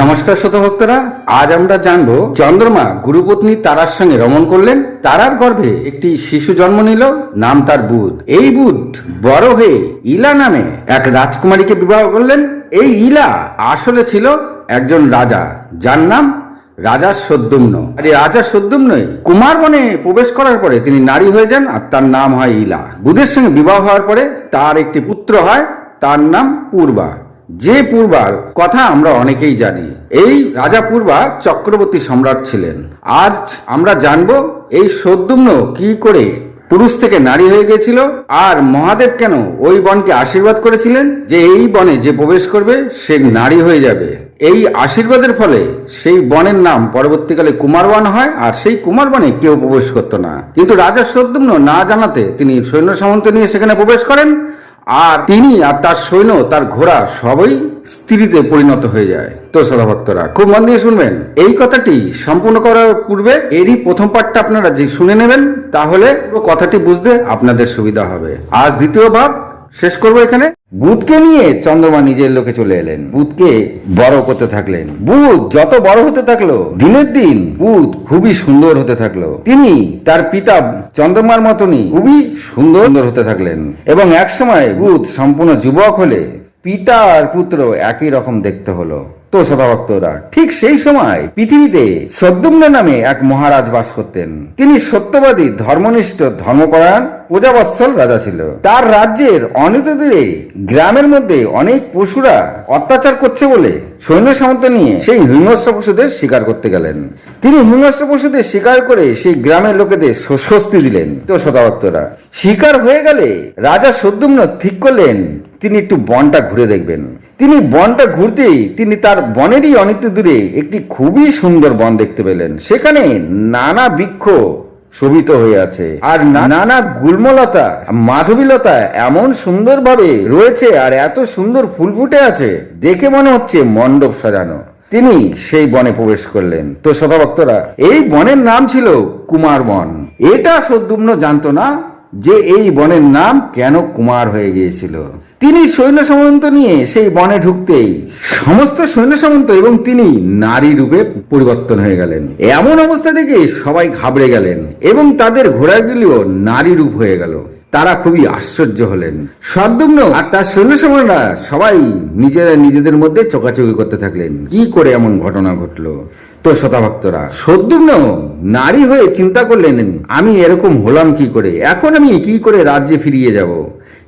নমস্কার শ্রোত ভক্তরা আজ আমরা জানব চন্দ্রমা গুরুপত্নী তারার সঙ্গে রমণ করলেন। তারার গর্ভে একটি শিশু জন্ম নিল, নাম তার বুধ। এই বুধ বড় হয়ে ইলা নামে এক রাজকুমারীকে বিবাহ করলেন। এই ইলা আসলে ছিল একজন রাজা, যার নাম রাজা সদ্যুম্ন। আর এই রাজা সদ্যুম্নই কুমার বনে প্রবেশ করার পরে তিনি নারী হয়ে যান আর তার নাম হয় ইলা। বুধের সঙ্গে বিবাহ হওয়ার পরে তার একটি পুত্র হয়, তার নাম পূর্বা। যে পূর্বার কথা আমরা অনেকেই জানি, এই রাজা পূর্বা চক্রবর্তী সম্রাট ছিলেন। আজ আমরা জানব, এই সদ্যুম্ন কি করে পুরুষ থেকে নারী হয়ে গেছিল আর মহাদেব কেন ওই বনকে আশীর্বাদ করেছিলেন যে এই বনে যে প্রবেশ করবে, সে নারী হয়ে যাবে। এই আশীর্বাদের ফলে সেই বনের নাম পরবর্তীকালে কুমারবন হয় আর সেই কুমারবনে কেউ প্রবেশ করতো না। কিন্তু রাজা সদ্যুম্ন না জানাতে তিনি সৈন্য সামন্ত নিয়ে সেখানে প্রবেশ করেন। আর তিনি আর তার সৈন্য, তার ঘোড়া সবই স্ত্রীতে পরিণত হয়ে যায়। তো সদাভক্তরা খুব মন দিয়ে শুনবেন। এই কথাটি সম্পূর্ণ করার পূর্বে এরই প্রথম পাঠটা আপনারা যে শুনে নেবেন, তাহলে কথাটি বুঝতে আপনাদের সুবিধা হবে। আজ দ্বিতীয় ভাগ শেষ করব এখানে। বুধকে নিয়ে চন্দ্রমা নিজের লোকে চলে এলেন। বুধকে বড় করতে থাকলেন। বুধ যত বড় হতে থাকল, দিনের দিন বুধ খুবই সুন্দর হতে থাকল। তিনি তার পিতা চন্দ্রমার মতনই খুবই সুন্দর সুন্দর হতে থাকলেন। এবং এক সময় বুধ সম্পূর্ণ যুবক হলে পিতা আর পুত্র একই রকম দেখতে হলো। তো সদাভক্তরা ঠিক সেই সময় পৃথিবীতে সদ্যুম্ন নামে এক মহারাজ বাস করতেন। তিনি সত্যবাদী, ধর্মনিষ্ঠ, ধর্মপরায়ণ, প্রজাবৎসল রাজা ছিল। তার রাজ্যের অনিত দূরে গ্রামের মধ্যে অনেক পশুরা অত্যাচার করছে বলে সৈন্য সামন্ত নিয়ে সেই হিংস্র পশুদের শিকার করতে গেলেন। তিনি হিংস্র পশুদের শিকার করে সেই গ্রামের লোকেদের স্বস্তি দিলেন। তো শতাভক্তরা শিকার হয়ে গেলে রাজা সদ্যুম্ন ঠিক করলেন। তিনি একটু বনটা ঘুরে দেখবেন। তিনি বনটা ঘুরতেই তিনি তার বনেরই অনেক দূরে একটি খুবই সুন্দর বন দেখতে পেলেন। সেখানে নানা বৃক্ষ শোভিত হয়ে আছে। আর নানা গুল্মলতা, মাধবীলতা এমন সুন্দরভাবে রয়েছে আর এত সুন্দর ফুল ফুটে আছে, দেখে মনে হচ্ছে মণ্ডপ সাজানো। তিনি সেই বনে প্রবেশ করলেন। তো শতভক্তরা এই বনের নাম ছিল কুমার বন। এটা সদ্যুম্ন জানতো না যে এই বনের নাম কেন কুমার হয়ে গিয়েছিল? তিনি সৈন্য সামন্ত নিয়ে সেই বনে ঢুকতেই সমস্ত সৈন্য সামন্ত এবং তিনি নারী রূপে পরিবর্তন হয়ে গেলেন। এমন অবস্থা দেখে সবাই ঘাবড়ে গেলেন এবং তাদের ঘোড়াগুলিও নারী রূপ হয়ে গেল। তারা খুবই আশ্চর্য হলেন। সদ্যুম্ন আর তার সৈন্য সবাই নিজেরা নিজেদের মধ্যে চোকাচুকি করতে থাকলেন। কি করে এমন ঘটনা ঘটলো? তো শতাভক্তরা সদ্যুম্ন নারী হয়ে চিন্তা করলেন, আমি এরকম হলাম কি করে? এখন আমি কি করে রাজ্যে ফিরিয়ে যাব?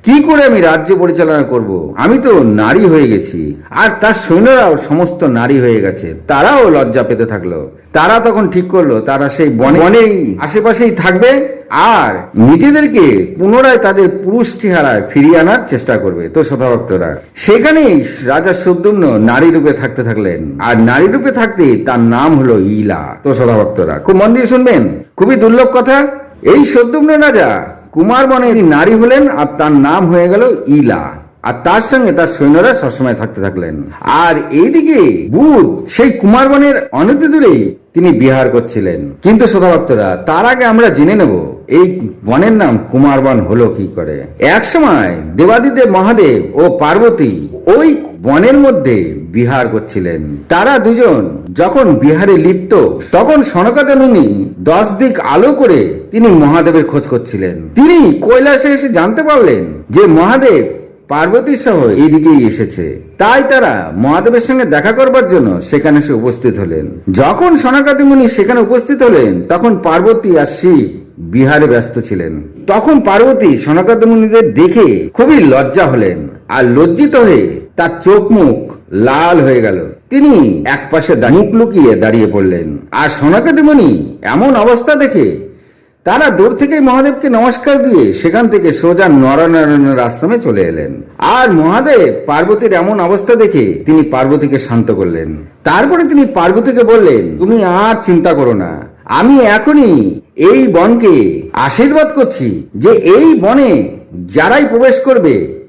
কি করে আমি রাজ্য পরিচালনা করব? আমি তো নারী হয়ে গেছি। আর তার সৈন্যরাও সমস্ত নারী হয়ে গেছে। তারাও লজ্জা পেতে থাকল। তারা তখন ঠিক করল, তারা সেই বনে বনেই আশেপাশেই থাকবে আর নিজেদেরকে পুনরায় তাদের পুরুষ চেহারায় ফিরিয়ে আনার চেষ্টা করবে। তো শতাভক্তরা সেখানেই রাজা সদ্যুম্ন নারী রূপে থাকতে থাকলেন। আর নারী রূপে থাকতে তার নাম হলো ইলা। তো শতাভক্তরা খুব মন দিয়ে শুনবেন? খুবই দুর্লভ কথা। এই সদ্যুম্ন রাজা কুমার বনের নারী হলেন আর তার নাম হয়ে গেল ইলা, আর তার সঙ্গে তার সৈন্যরা সবসময় থাকতে থাকলেন। আর এইদিকে বুধ, সেই কুমারবনের অনেক দূরেই তিনি বিহার করছিলেন। কিন্তু শ্রোতাভক্তরা তার আগে আমরা জেনে নেব, এই বনের নাম কুমারবন হলো কি করে? এক সময় দেবাদিদেব মহাদেব ও পার্বতী ওই বনের মধ্যে বিহার করছিলেন। তারা দুজন যখন বিহারে লিপ্ত, তখন সনকাতে মুনি দশ দিক আলো করে তিনি মহাদেবের খোঁজ করছিলেন। তিনি কৈলাসে এসে জানতে পারলেন যে মহাদেব পার্বতী সহ এইদিকেই এসেছে। তাই তারা মহাদেবের সঙ্গে দেখা করবার জন্য সেখানে এসে উপস্থিত হলেন। যখন সনাকাদি মুনি সেখানে উপস্থিত হলেন, তখন পার্বতী আর শিব বিহারে ব্যস্ত ছিলেন। তখন পার্বতী সনাকাদি মুনিদের দেখে খুবই লজ্জা হলেন আর লজ্জিত হয়ে তার চোখ মুখ লাল হয়ে গেল। তিনি এক পাশে মুখ লুকিয়ে দাঁড়িয়ে পড়লেন। আর সোনাকে মুনি এমন অবস্থা দেখে তারা দূর থেকে মহাদেবকে নমস্কার দিয়ে সেখান থেকে সোজা নরনারায়ণের আশ্রমে চলে এলেন। আর মহাদেব পার্বতীর এমন অবস্থা দেখে তিনি পার্বতীকে শান্ত করলেন। তারপরে তিনি পার্বতীকে বললেন, তুমি আর চিন্তা করো না। আমি এখনই এই বনকে আশীর্বাদ করছি যে এই বনে যারাই প্রবেশ করবে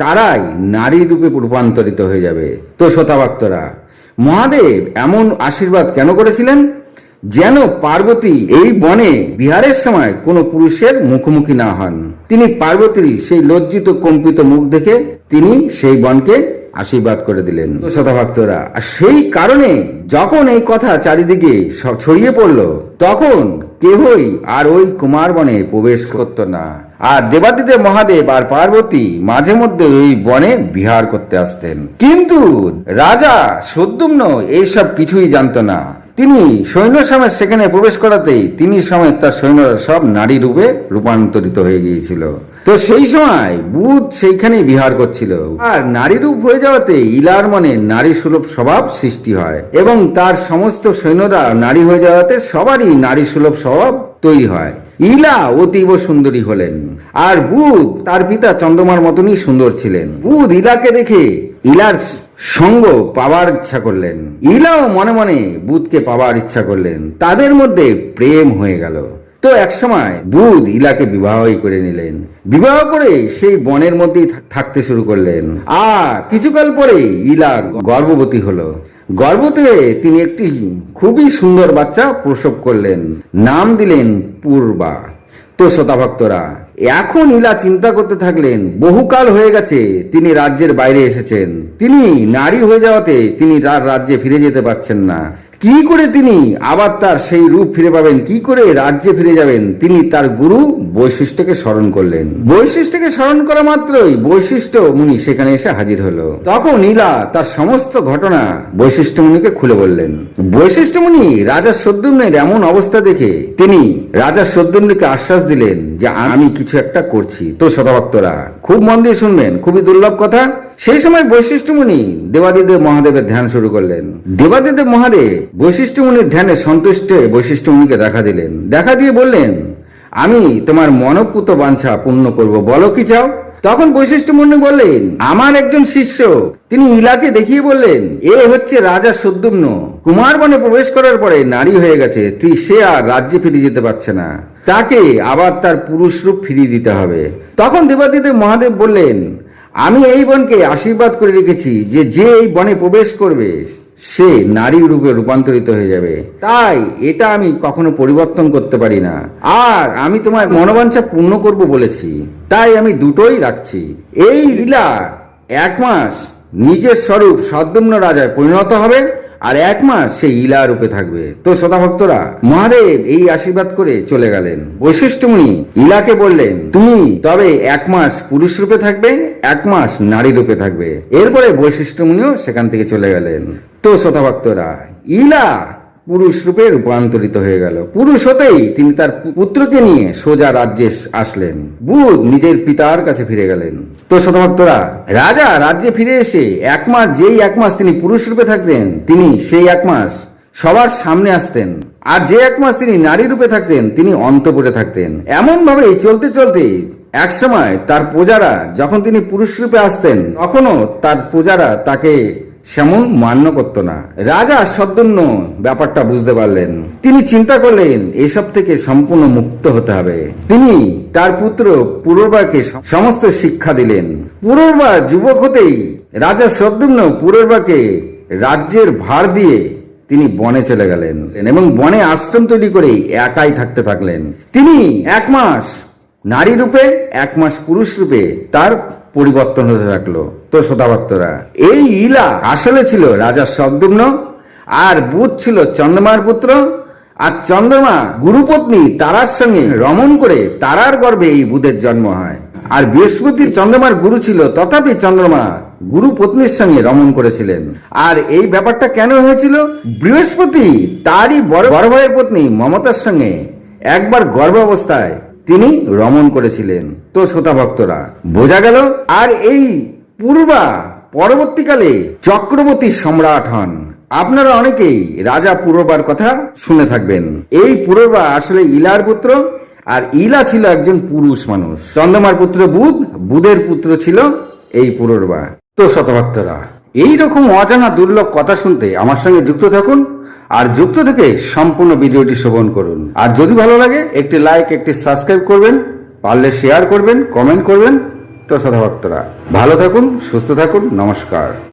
তারাই নারী রূপে রূপান্তরিত হয়ে যাবে। তো শতাভক্তরা মহাদেব এমন আশীর্বাদ কেন করেছিলেন? যেন পার্বতী এই বনে বিহারের সময় কোনো পুরুষের মুখোমুখি না হন। তিনি পার্বতীর সেই লজ্জিত কম্পিত মুখ দেখে তিনি সেই বনকে আশীর্বাদ করে দিলেন। শতভক্তরা আর সেই কারণে যখন এই কথা চারিদিকে ছড়িয়ে পড়ল, তখন কেহই আর ওই কুমার বনে প্রবেশ করত না। আর দেবাদিদেব মহাদেব আর পার্বতী মাঝে মধ্যে ওই বনে বিহার করতে আসতেন। কিন্তু রাজা সদ্যুম্ন এইসব কিছুই জানতো না। তিনি সৈন্য সমেত সেখানে প্রবেশ করাতেই তিনি সমেত তার সৈন্যরা সব নারী রূপে রূপান্তরিত হয়ে গিয়েছিল। তো সেই সময় বুধ সেইখানে বিহার করছিল। আর নারী রূপ হয়ে যাওয়াতে ইলার মনে নারী সুলভ স্বভাব সৃষ্টি হয় এবং তার সমস্ত সৈন্যরা নারী হয়ে যাওয়াতে সবারই নারী সুলভ স্বভাব তৈরি হয়। ইলা অতীব সুন্দরী হলেন। আর বুধ তার পিতা চন্দ্রমার মতনই সুন্দর ছিলেন। বুধ ইলাকে দেখে ইলার সঙ্গ পাওয়ার ইচ্ছা করলেন। ইলাও মনে মনে বুধকে পাওয়ার ইচ্ছা করলেন। তাদের মধ্যে প্রেম হয়ে গেল। তো একসময় বুধ ইলাকে বিবাহই করে নিলেন। বিবাহ করে সেই বনের মধ্যেই থাক- থাকতে শুরু করলেন। আর কিছুকাল পরে ইলা গর্ভবতী হলো। গর্ভতে তিনি একটি খুবই সুন্দর বাচ্চা প্রসব করলেন। নাম দিলেন পূর্বা। তো শ্রোতাভক্তরা এখন ইলা চিন্তা করতে থাকলেন, বহুকাল হয়ে গেছে তিনি রাজ্যের বাইরে এসেছেন। তিনি নারী হয়ে যাওয়াতে তিনি তার রাজ্যে ফিরে যেতে পারছেন না। কি করে তিনি আবার তার সেই রূপ ফিরে পাবেন? কি করে রাজ্যে ফিরে যাবেন? তিনি তার গুরু বৈশিষ্ট্যকে স্মরণ করলেন। বৈশিষ্ট্যকে স্মরণ করা মাত্রই বৈশিষ্ট্য মুনি সেখানে এসে হাজির হলো। তখন নীলা তার সমস্ত ঘটনা বৈশিষ্ট্য মুনিকে খুলে বললেন। বৈশিষ্ট্য মুনি রাজা সদ্যুম্নের এমন অবস্থা দেখে তিনি রাজা সদ্যুম্নকে আশ্বাস দিলেন যে আমি কিছু একটা করছি। তো শতভক্তরা খুব মন দিয়ে শুনবেন, খুবই দুর্লভ কথা। সেই সময় বৈশিষ্ট্য মুনি দেবাদিদেব মহাদেবের ধ্যান শুরু করলেন। দেবাদিদেব মহাদেব বৈশিষ্ট্য মুনির ধ্যানে সন্তুষ্ট বৈশিষ্ট্য মুনিকে দেখা দিলেন। দেখা দিয়ে বললেন, আমি তোমার মনপুত বাঞ্ছা পূর্ণ করব, বলো কি চাও? তখন বৈশিষ্ট্য মুনি বললেন, আমার একজন শিষ্য, তিনি ইলাকে দেখিয়ে বললেন, এ হচ্ছে রাজা সদ্যুম্ন। কুমার বনে প্রবেশ করার পরে নারী হয়ে গেছে তুই সে আর রাজ্যে ফিরে যেতে পারছে না। তাকে আবার তার পুরুষ রূপ ফিরিয়ে দিতে হবে। তখন দেবাদিদেব মহাদেব বললেন আমি এই বনকে আশীর্বাদ করে রেখেছি যে যে এই বনে প্রবেশ করবে, সে নারী রূপে রূপান্তরিত হয়ে যাবে। তাই এটা আমি কখনো পরিবর্তন করতে পারি না। আর আমি তোমার মনোবাঞ্ছা পূর্ণ করব বলেছি। তাই আমি দুটোই রাখছি। এই লীলা এক মাস নিজের স্বরূপ সদ্যম্ন রাজায় পরিণত হবে। আর এক মাস সে ইলা রূপে থাকবে। তো শ্রোতা ভক্তরা, মহাদেব এই আশীর্বাদ করে চলে গেলেন। বৈশিষ্ট্যমণি ইলাকে বললেন, তুমি তবে এক মাস পুরুষ রূপে থাকবে, এক মাস নারী রূপে থাকবে। এরপরে বৈশিষ্ট্যমণিও সেখান থেকে চলে গেলেন। তো শ্রোতা ভক্তরা, ইলা পুরুষ রূপে রূপান্তরিত হয়ে গেল। পুরুষ হতেই তিনি তার পুত্রকে নিয়ে সোজা রাজ্যে আসলেন। বুধ নিজের পিতার কাছে ফিরে গেলেন। তো শতভক্তরা রাজা রাজ্যে ফিরে এসে এক মাস, যেই এক মাস তিনি পুরুষ রূপে থাকতেন, তিনি সেই এক মাস সবার সামনে আসতেন। আর যে এক মাস তিনি নারী রূপে থাকতেন, তিনি অন্তপুরে থাকতেন। এমন ভাবে চলতে চলতে এক সময় তার প্রজারা, যখন তিনি পুরুষ রূপে আসতেন, তখনও তার প্রজারা তাকে সেমন মান্য করত না। রাজা সদ্যন্য ব্যাপারটা বুঝতে পারলেন। তিনি চিন্তা করলেন, এসব থেকে সম্পূর্ণ মুক্ত হতে হবে। তিনি তার পুত্র পুরবাকে সমস্ত শিক্ষা দিলেন। পুরবা যুবক হতেই রাজা সদ্যন্য পুরবাকে রাজ্যের ভার দিয়ে তিনি বনে চলে গেলেন এবং বনে আশ্রম তৈরি করে একাই থাকতে থাকলেন। তিনি এক মাস নারী রূপে, এক মাস পুরুষ রূপে তার পরিবর্তন হতে থাকল। তো শ্রোতাভক্তরা এই ইলা আসলে ছিল রাজা শব্দম্ন আর বুধ ছিল চন্দ্রমার পুত্র, আর চন্দ্রমা গুরুপত্নী তারার সঙ্গে রমণ করে তারার গর্ভে এই বুধের জন্ম হয়। আর বৃহস্পতি চন্দ্রমার গুরু ছিল, তথাপি চন্দ্রমা গুরু পত্নীর সঙ্গে রমণ করেছিলেন। আর এই ব্যাপারটা কেন হয়েছিল? বৃহস্পতি তারই বড় বড় ভাইয়ের পত্নী মমতার সঙ্গে একবার গর্ভাবস্থায় তিনি রমণ করেছিলেন। তো শ্রোতা ভক্তরা বোঝা গেল? আর এই পূর্বা পরবর্তীকালে চক্রবর্তী সম্রাট হন। আপনারা অনেকেই রাজা পূর্ববার কথা শুনে থাকবেন। এই পূর্বা আসলে ইলার পুত্র, আর ইলা ছিল একজন পুরুষ মানুষ। চন্দ্রমার পুত্র বুধ, বুধের পুত্র ছিল এই পুরুরবা তো শতভক্তরা এই রকম অজানা দুর্লভ কথা শুনতে আমার সঙ্গে যুক্ত থাকুন আর যুক্ত থেকে সম্পূর্ণ ভিডিওটি শোভন করুন। আর যদি ভালো লাগে, একটি লাইক একটি সাবস্ক্রাইব করবেন, পারলে শেয়ার করবেন কমেন্ট করবেন। তো সাধাভক্তরা ভালো থাকুন, সুস্থ থাকুন, নমস্কার।